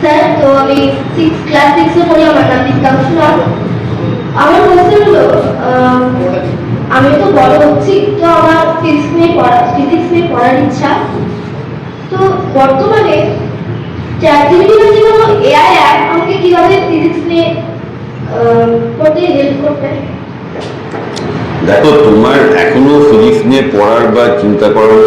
Sir তো আমি six class সিক্সে পড়ি আমার নাম রাম আমার কোশ্চেন হলো আমি তো বড় হচ্ছি তো আমার ফিজিক্স নিয়ে পড়া ফিজিক্স নিয়ে পড়ার ইচ্ছা। তো বর্তমানে চ্যাটজিপিটি বা যে কোনো এআই অ্যাপ আমাকে কীভাবে ফিজিক্স নিয়ে আহ, পড়তে হেল্প করবে? দেখো তোমার এখনও ফিজিক্স নিয়ে পড়ার বা চিন্তা করার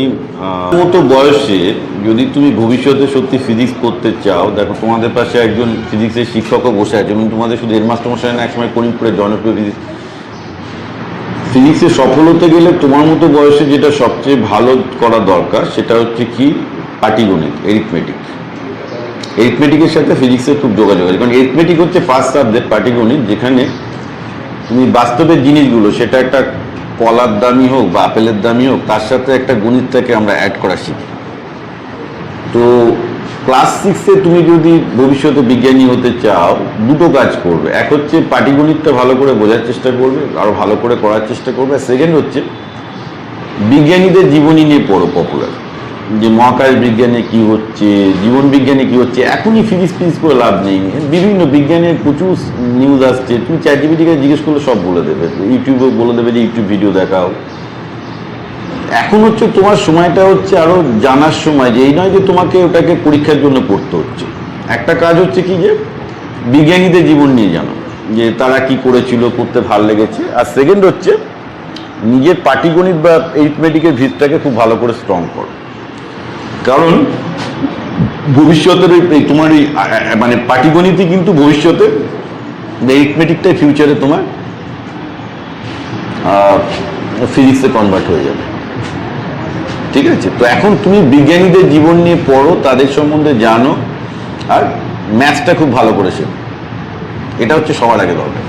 আহ, মতো বয়সে যদি তুমি ভবিষ্যতে সত্যি ফিজিক্স পড়তে চাও দেখো তোমাদের পাশে একজন ফিজিক্সের শিক্ষকও বসে আছে এবং তোমাদের শুধু হেডমাস্টার মশাই না একসময় করিমপুরে জনপ্রিয় ফিজিক্স ফিজিক্সে সফল হতে গেলে তোমার মতো বয়সে যেটা সবচেয়ে ভালো করা দরকার সেটা হচ্ছে কি? পাটিগণিত এরিথমেটিক এরিথমেটিকের সাথে ফিজিক্সের খুব যোগাযোগ আছে কারণ এরিথমেটিক হচ্ছে ফার্স্ট সাবজেক্ট পাটিগণিত যেখানে তুমি বাস্তবের জিনিসগুলো সেটা একটা কলার দামি হোক বা আপেলের দামি হোক, তার সাথে একটা গণিতটাকে আমরা অ্যাড করা শিখি। তো ক্লাস সিক্সে তুমি যদি ভবিষ্যতে বিজ্ঞানী হতে চাও, দুটো কাজ করবে। এক হচ্ছে পাটিগণিতটা ভালো করে বোঝার চেষ্টা করবে আরও ভালো করে করার চেষ্টা করবে। সেকেন্ড হচ্ছে, বিজ্ঞানীদের জীবনী নিয়ে পড়ো পপুলার যে মহাকাশ বিজ্ঞানে কি হচ্ছে, জীবন বিজ্ঞানে কি হচ্ছে, এখনই ফিজিক্স ফিজিক্স করে লাভ নেই। বিভিন্ন বিজ্ঞানের প্রচুর নিউজ আসছে। তুমি চ্যাটজিপিটিকে জিজ্ঞেস করলে সব বলে দেবে। ইউটিউবে বলে দেবে যে ইউটিউব ভিডিও দেখাও। এখন হচ্ছে তোমার সময়টা হচ্ছে আরও জানার সময় যে, এই নয় যে তোমাকে ওটাকে পরীক্ষার জন্য পড়তে হচ্ছে। একটা কাজ হচ্ছে কি যে, বিজ্ঞানীদের জীবন নিয়ে জানো। যে তারা কি করেছিল, করতে ভালো লেগেছে। আর সেকেন্ড হচ্ছে, নিজের পাটিগণিত বা এরিথমেটিকের ভিতটাকে খুব ভালো করে স্ট্রং করো। কারণ ভবিষ্যতের তোমার এই মানে পাটিগণিতই কিন্তু ভবিষ্যতে এরিথমেটিকটাই ফিউচারে তোমার ফিজিক্সে কনভার্ট হয়ে যাবে। ঠিক আছে? তো এখন তুমি বিজ্ঞানীদের জীবন নিয়ে পড়ো, তাদের সম্বন্ধে জানো, আর ম্যাথসটা খুব ভালো করেছে। এটা হচ্ছে সবার আগে দরকার।